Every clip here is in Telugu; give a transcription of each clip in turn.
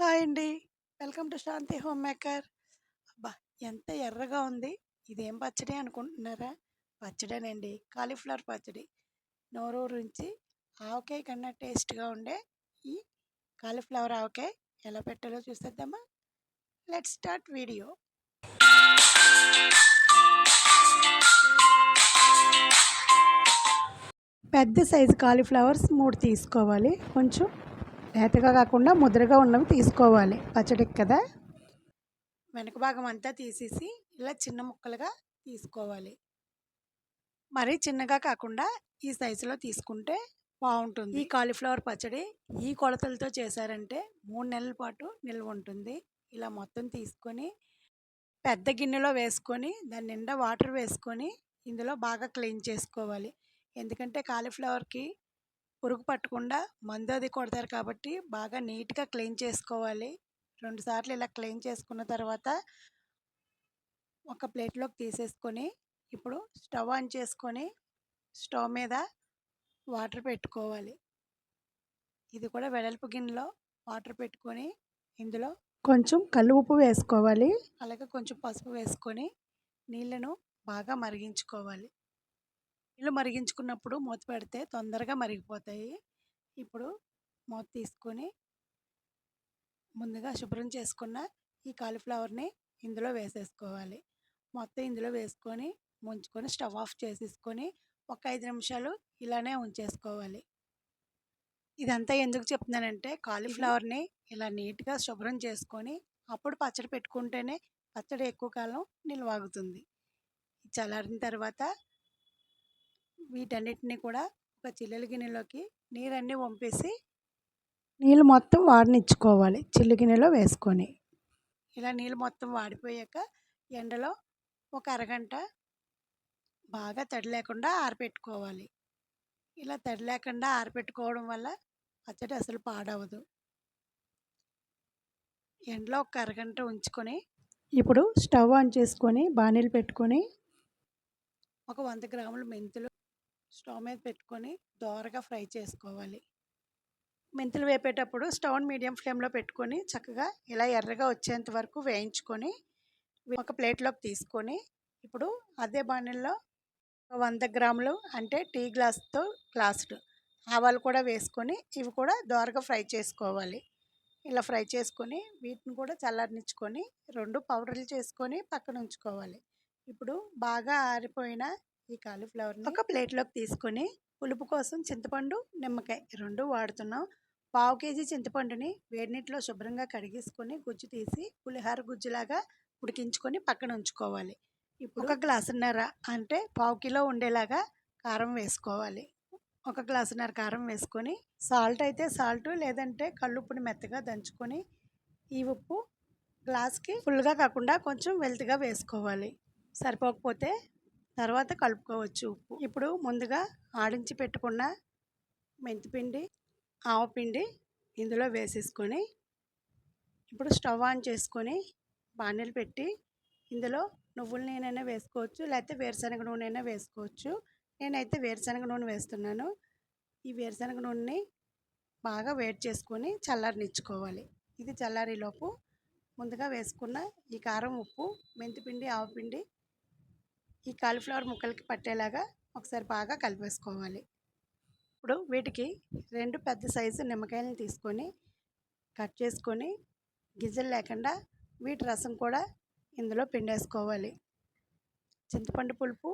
హాయ్ అండి. Welcome to Shanti home maker. అబ్బా! ఎంత ఎర్రగా ఉంది. ఇదేం పచ్చడి అనుకుంటున్నారా? పచ్చడేనండి. కాలీఫ్లవర్ పచ్చడి. నోరూరించి ఆవకాయ కన్నా టేస్ట్‌గా ఉండే ఈ కాలీఫ్లవర్ ఆవకాయ ఎలా పెట్టాలో చూసేద్దామా? Let start video. పెద్ద సైజు కాలీఫ్లవర్స్ మూడు తీసుకోవాలి. కొంచెం లేతగా కాకుండా ముద్రగా ఉన్నవి తీసుకోవాలి. పచ్చడికి కదా! వెనక భాగం అంతా తీసేసి ఇలా చిన్న ముక్కలుగా తీసుకోవాలి. మరీ చిన్నగా కాకుండా ఈ సైజులో తీసుకుంటే బాగుంటుంది ఈ కాలీఫ్లవర్ పచ్చడి ఈ కొలతలతో చేశారంటే మూడు నెలల పాటు నిల్వ ఉంటుంది. ఇలా మొత్తం తీసుకొని పెద్ద గిన్నెలో వేసుకొని దాని నిండా వాటర్ వేసుకొని ఇందులో బాగా క్లీన్ చేసుకోవాలి. ఎందుకంటే కాలీఫ్లవర్‌కి పురుగు పట్టకుండా మందు అది కొడతారు కాబట్టి బాగా నీట్‌గా క్లీన్ చేసుకోవాలి. రెండుసార్లు ఇలా క్లీన్ చేసుకున్న తర్వాత ఒక ప్లేట్‌లోకి తీసేసుకొని ఇప్పుడు స్టవ్ ఆన్ చేసుకొని స్టవ్ మీద వాటర్ పెట్టుకోవాలి. ఇది కూడా వెడల్పు గిన్నెలో వాటర్ పెట్టుకొని ఇందులో కొంచెం కల్లు ఉప్పు వేసుకోవాలి. అలాగే కొంచెం పసుపు వేసుకొని నీళ్ళను బాగా మరిగించుకోవాలి. నీళ్ళు మరిగించుకున్నప్పుడు మూత పెడితే తొందరగా మరిగిపోతాయి. ఇప్పుడు మూత తీసుకొని ముందుగా శుభ్రం చేసుకున్న ఈ కాలీఫ్లవర్‌ని ఇందులో వేసేసుకోవాలి. మొత్తం ఇందులో వేసుకొని ముంచుకొని స్టవ్ ఆఫ్ చేసేసుకొని ఒక 5 నిమిషాలు ఇలానే ఉంచేసుకోవాలి. ఇదంతా ఎందుకు చెప్తున్నానంటే కాలీఫ్లవర్‌ని ఇలా నీట్‌గా శుభ్రం చేసుకొని అప్పుడు పచ్చడి పెట్టుకుంటేనే పచ్చడి ఎక్కువ కాలం నిల్వాగుతుంది. చల్లారిన తర్వాత వీటన్నిటిని కూడా ఒక చిల్లుల గిన్నెలోకి నీరన్నీ వంపేసి నీళ్ళు మొత్తం వాడనిచ్చుకోవాలి. చిల్లు గిన్నెలో వేసుకొని. ఇలా నీళ్ళు మొత్తం వాడిపోయాక ఎండలో ఒక అరగంట బాగా తడి లేకుండా ఆరపెట్టుకోవాలి. ఇలా తడి లేకుండా ఆరపెట్టుకోవడం వల్ల పచ్చడి అసలు పాడవదు. ఎండలో ఒక అరగంట ఉంచుకొని ఇప్పుడు స్టవ్ ఆన్ చేసుకొని బాణీలు పెట్టుకొని ఒక 100 గ్రాముల మెంతులు స్టవ్ మీద పెట్టుకొని దోరగా ఫ్రై చేసుకోవాలి. మెంతులు వేపేటప్పుడు స్టవ్‌ని మీడియం ఫ్లేమ్‌లో పెట్టుకొని చక్కగా ఇలా ఎర్రగా వచ్చేంత వరకు వేయించుకొని ఒక ప్లేట్‌లోకి తీసుకొని ఇప్పుడు అదే బాణీలో 100 గ్రాములు అంటే టీ గ్లాస్‌తో గ్లాసుడు ఆవాలు కూడా వేసుకొని ఇవి కూడా దోరగా ఫ్రై చేసుకోవాలి. ఇలా ఫ్రై చేసుకొని వీటిని కూడా చల్లారనిచ్చుకొని రెండు పౌడర్లు చేసుకొని పక్కన ఉంచుకోవాలి. ఇప్పుడు బాగా ఆరిపోయిన ఈ కాలీఫ్లవర్‌ని ఒక ప్లేట్‌లోకి తీసుకొని పులుపు కోసం చింతపండు, నిమ్మకాయ 2 వాడుతున్నాం. పావు కేజీ చింతపండుని వేడి నీటిలో శుభ్రంగా కడిగేసుకొని గుజ్జు తీసి పులిహోర గుజ్జులాగా ఉడికించుకొని పక్కన ఉంచుకోవాలి. ఇప్పుడు ఒక గ్లాసున్నర అంటే పావు కిలో ఉండేలాగా కారం వేసుకోవాలి. ఒక గ్లాసున్నర కారం వేసుకొని సాల్ట్ అయితే సాల్టు లేదంటే కల్లుప్పుని మెత్తగా దంచుకొని ఈ ఉప్పు గ్లాస్‌కి ఫుల్‌గా కాకుండా కొంచెం వెల్త్‌గా వేసుకోవాలి. సరిపోకపోతే తర్వాత కలుపుకోవచ్చు ఉప్పు. ఇప్పుడు ముందుగా ఆడించి పెట్టుకున్న మెంతిపిండి, ఆవపిండి ఇందులో వేసేసుకొని ఇప్పుడు స్టవ్ ఆన్ చేసుకొని బాణీలు పెట్టి ఇందులో నువ్వుల నూనెైనా వేసుకోవచ్చు. లేకపోతే వేరుశనగ నూనె అయినా వేసుకోవచ్చు. నేనైతే వేరుశనగ నూనె వేస్తున్నాను. ఈ వేరుశనగ నూనెని బాగా వేడి చేసుకొని చల్లారనిచ్చుకోవాలి. ఇది చల్లారిలోపు ముందుగా వేసుకున్న ఈ కారం, ఉప్పు, మెంతిపిండి, ఆవపిండి ఈ కాలీఫ్లవర్ ముక్కలకి పట్టేలాగా ఒకసారి బాగా కలిపేసుకోవాలి. ఇప్పుడు వీటికి రెండు పెద్ద సైజు నిమ్మకాయలను తీసుకొని కట్ చేసుకొని గింజలు లేకుండా వీటి రసం కూడా ఇందులో పిండేసుకోవాలి. చింతపండు పులుపు,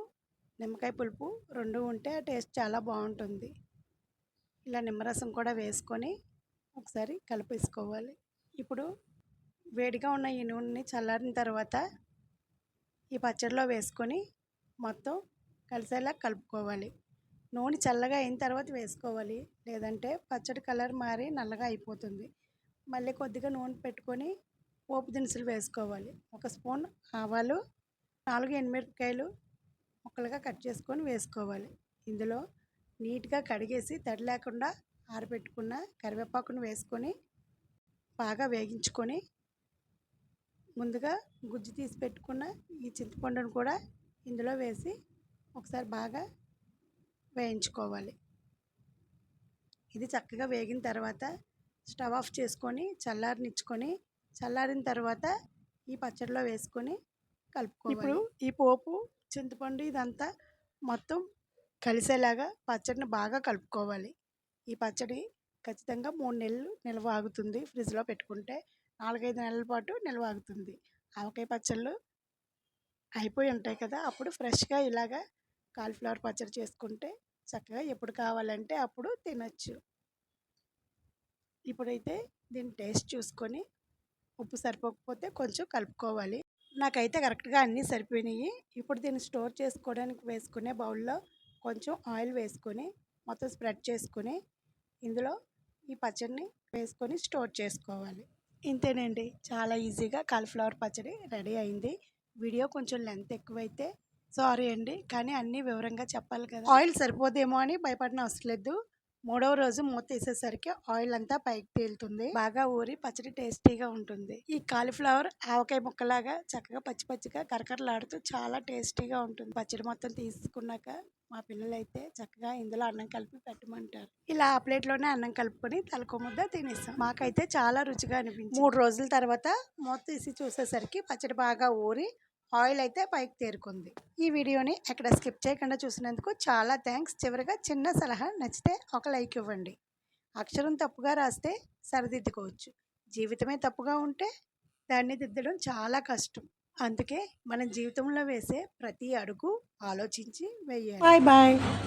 నిమ్మకాయ పులుపు రెండు ఉంటే ఆ టేస్ట్ చాలా బాగుంటుంది ఇలా నిమ్మరసం కూడా వేసుకొని ఒకసారి కలిపేసుకోవాలి. ఇప్పుడు వేడిగా ఉన్న ఈ నూనెని చల్లారిన తర్వాత ఈ పచ్చడిలో వేసుకొని మొత్తం కలిసేలా కలుపుకోవాలి. నూనె చల్లగా అయిన తర్వాత వేసుకోవాలి. లేదంటే పచ్చడి కలర్ మారి నల్లగా అయిపోతుంది. మళ్ళీ కొద్దిగా నూనె పెట్టుకొని పోపు దినుసులు వేసుకోవాలి. ఒక స్పూన్ ఆవాలు, నాలుగు ఎండుమిరపకాయలు ముక్కలుగా కట్ చేసుకొని వేసుకోవాలి. ఇందులో నీట్‌గా కడిగేసి తడి లేకుండా ఆరబెట్టుకున్న కరివేపాకును వేసుకొని బాగా వేగించుకొని ముందుగా గుజ్జు తీసి పెట్టుకున్న ఈ చింతపండును కూడా ఇందులో వేసి ఒకసారి బాగా వేయించుకోవాలి. ఇది చక్కగా వేగిన తర్వాత స్టవ్ ఆఫ్ చేసుకొని చల్లారనిచ్చుకొని చల్లారిన తర్వాత ఈ పచ్చడిలో వేసుకొని కలుపుకో ఇప్పుడు ఈ పోపు చింతపండు ఇదంతా మొత్తం కలిసేలాగా పచ్చడిని బాగా కలుపుకోవాలి. ఈ పచ్చడి ఖచ్చితంగా మూడు నెలలు నిల్వ ఆగుతుంది ఫ్రిడ్జ్లో పెట్టుకుంటే. నాలుగైదు నెలల పాటు నిల్వ ఆగుతుంది ఆవకాయ పచ్చళ్ళు అయిపోయి ఉంటాయి కదా! అప్పుడు ఫ్రెష్గా ఇలాగా కాలీఫ్లవర్ పచ్చడి చేసుకుంటే చక్కగా ఎప్పుడు కావాలంటే అప్పుడు తినచ్చు. ఇప్పుడైతే దీని టేస్ట్ చూసుకొని ఉప్పు సరిపోకపోతే కొంచెం కలుపుకోవాలి. నాకైతే కరెక్ట్గా అన్నీ సరిపోయినాయి. ఇప్పుడు దీన్ని స్టోర్ చేసుకోవడానికి వేసుకునే బౌల్లో కొంచెం ఆయిల్ వేసుకొని మొత్తం స్ప్రెడ్ చేసుకొని ఇందులో ఈ పచ్చడిని వేసుకొని స్టోర్ చేసుకోవాలి. ఇంతేనండి. చాలా ఈజీగా కాలీఫ్లవర్ పచ్చడి రెడీ అయింది. వీడియో కొంచెం లెంత్ ఎక్కువైతే సారీ అండి కానీ అన్నీ వివరంగా చెప్పాలి కదా. ఆయిల్ సరిపోదేమో అని భయపడిన అవసరం లేదు. మూడవ రోజు మూత తీసేసరికి ఆయిల్ అంతా పైకి తేలుతుంది. బాగా ఊరి పచ్చడి టేస్టీగా ఉంటుంది. ఈ కాలీఫ్లవర్ ఆవకాయ ముక్కలాగా చక్కగా పచ్చి పచ్చిగా కరకరలాడుతూ చాలా టేస్టీగా ఉంటుంది. పచ్చడి మొత్తం తీసుకున్నాక మా పిల్లలైతే చక్కగా ఇందులో అన్నం కలిపి పెట్టమంటారు. ఇలా ఆ ప్లేట్లోనే అన్నం కలుపుకొని తలకో ముద్ద తినేస్తాం మాకైతే చాలా రుచిగా అనిపించింది. మూడు రోజుల తర్వాత మూత తీసి చూసేసరికి పచ్చడి బాగా ఊరి ఆయిల్ అయితే పైకి తేరుకుంది. ఈ వీడియోని ఎక్కడ స్కిప్ చేయకుండా చూసినందుకు చాలా థ్యాంక్స్ చివరిగా చిన్న సలహా నచ్చితే ఒక లైక్ ఇవ్వండి. అక్షరం తప్పుగా రాస్తే సరిదిద్దుకోవచ్చు. జీవితమే తప్పుగా ఉంటే దాన్ని దిద్దడం చాలా కష్టం. అందుకే మన జీవితంలో వేసే ప్రతి అడుగు ఆలోచించి వేయాలి. Bye bye.